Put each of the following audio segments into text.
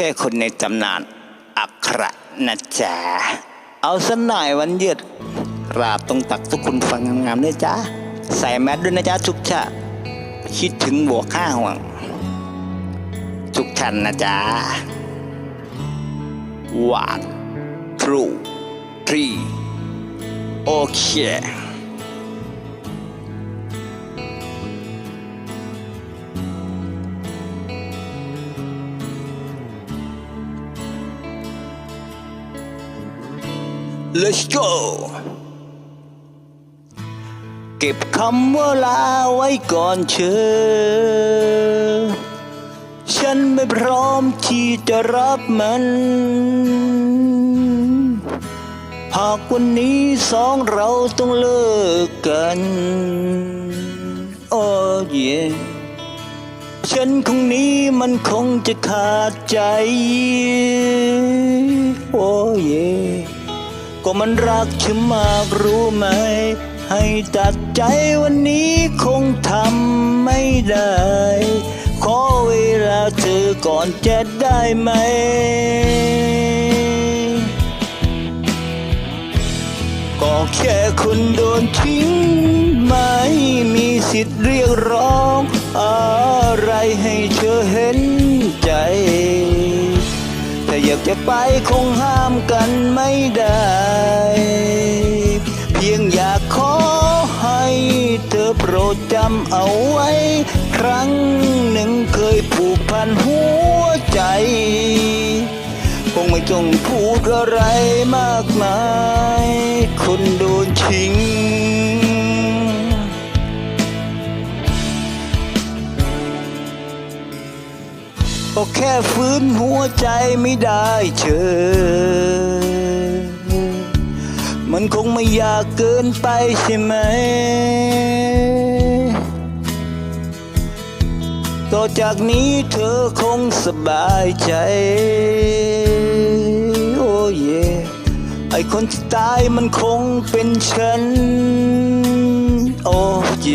แค่คนในตำนานอัครนะจ๊ะเอาสักหน่อยวันหยุดราบตรงตักทุกคนฟังงามๆด้วยจ้าใส่แมสด้วยนะจ๊ะทุกชาคิดถึงบวกข้าห่วง ทุกท่านนะจ๊ะ one two three โอเค Let's go เก็บคำว่าลาไว้ก่อนเชอฉันไม่พร้อมที่จะรับมัน หากวันนี้สองเราต้องเลิกกันโอ้เย่ฉันคงนี้มันคงจะขาดใจ โอ้เย่ ก็มันรักฉันมากรู้ไหม ให้ตัดใจวันนี้คงทำไม่ได้ ขอเวลาเธอก่อนจะได้ไหมก็แค่คุณโดนทิ้ง ไม่มีสิทธิ์เรียกร้อง อะไรให้เธอเห็น ไปคงห้ามกันไม่ได้ เพียงอยากขอให้เธอโปรดจำเอาไว้ ครั้งหนึ่งเคยผูกพันหัวใจคงไม่ต้องพูดอะไรมากมาย คนโดนชิง ก็แค่ฟื้นหัวใจไม่ได้เชอมันคงไม่อยากเกินไปใช่ไหม ต่อจากนี้เธอคงสบายใจ โอ้เย ไอคนที่ตายมันคงเป็นฉัน โอ้เย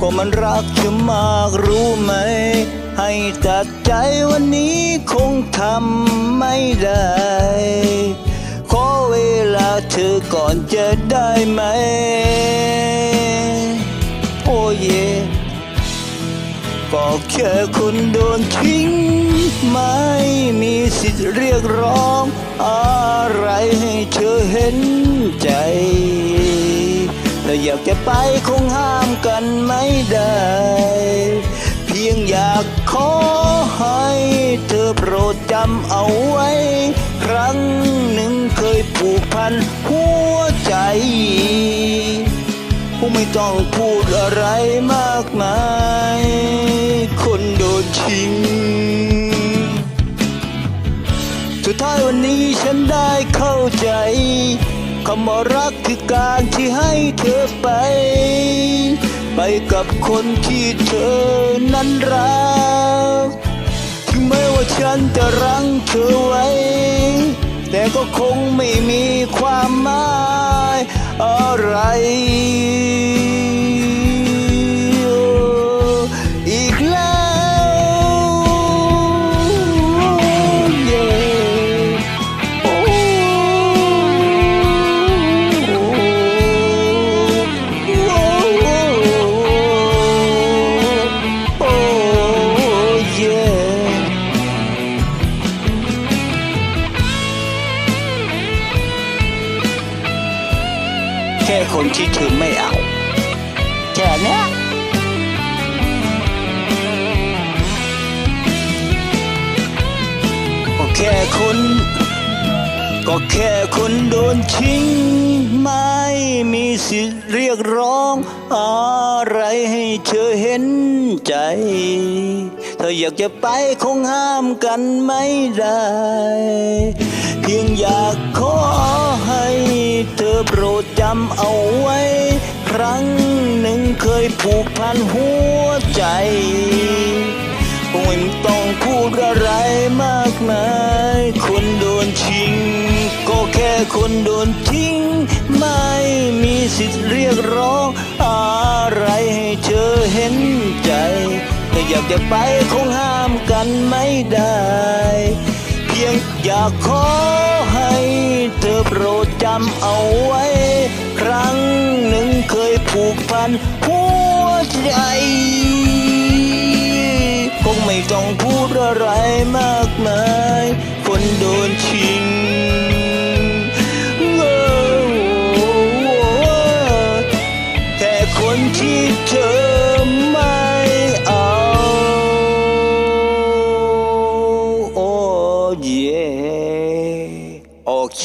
ก็มันรักเธอมากรู้ไหม ให้ตัดใจวันนี้คงทำไม่ได้ ขอเวลาเธอก่อนจะได้ไหม โอ้เยก็แค่คนโดนทิ้ง ไม่มีสิทธิ์เรียกร้อง อะไรให้เธอเห็นใจและอยากจะไปคงห้ามกันไม่ได้ พียงอยากขอให้เธอโปรดจำเอาไว้ ครั้งหนึ่งเคยผูกพันหัวใจคงไม่ต้องพูดอะไรมากมาย คนโดนทิ้งสุดท้ายวันนี้ฉันได้เข้าใจ คำว่ารักคือการที่ให้เธอไป ไปกับคนที่เธอนั้นรักถึงแม้ว่าฉันจะรั้งเธอไว้ แต่ก็คงไม่มีความหมายอะไร ค่คนที่เธอไม่เอา แค่นี้ก็แค่คน ก็แค่คนโดนทิ้ง ไม่มีสิทธิ์เรียกร้อง อะไรให้เธอเห็นใจ เธออยากจะไปคงห้ามกันไม่ได้ เพียงอยากขอให้ ผูกพันหัวใจคงไม่ต้องพูดอะไรมากมาย คนโดนชิง ก็แค่คนโดนทิ้ง ไม่มีสิทธิ์เรียกร้องอะไรให้เธอเห็นใจ แต่อยากจะไปคงห้ามกันไม่ได้ เพียงอยากขอให้เธอโปรดจำเอาไว้ ครั้งหนึ่งเคยผูกพันหัว ใจคงไม่ต้องพูดอะไรมากมาย คนโดนชิงโอ้โหแค่คนที่เธอไม่เอาโอเค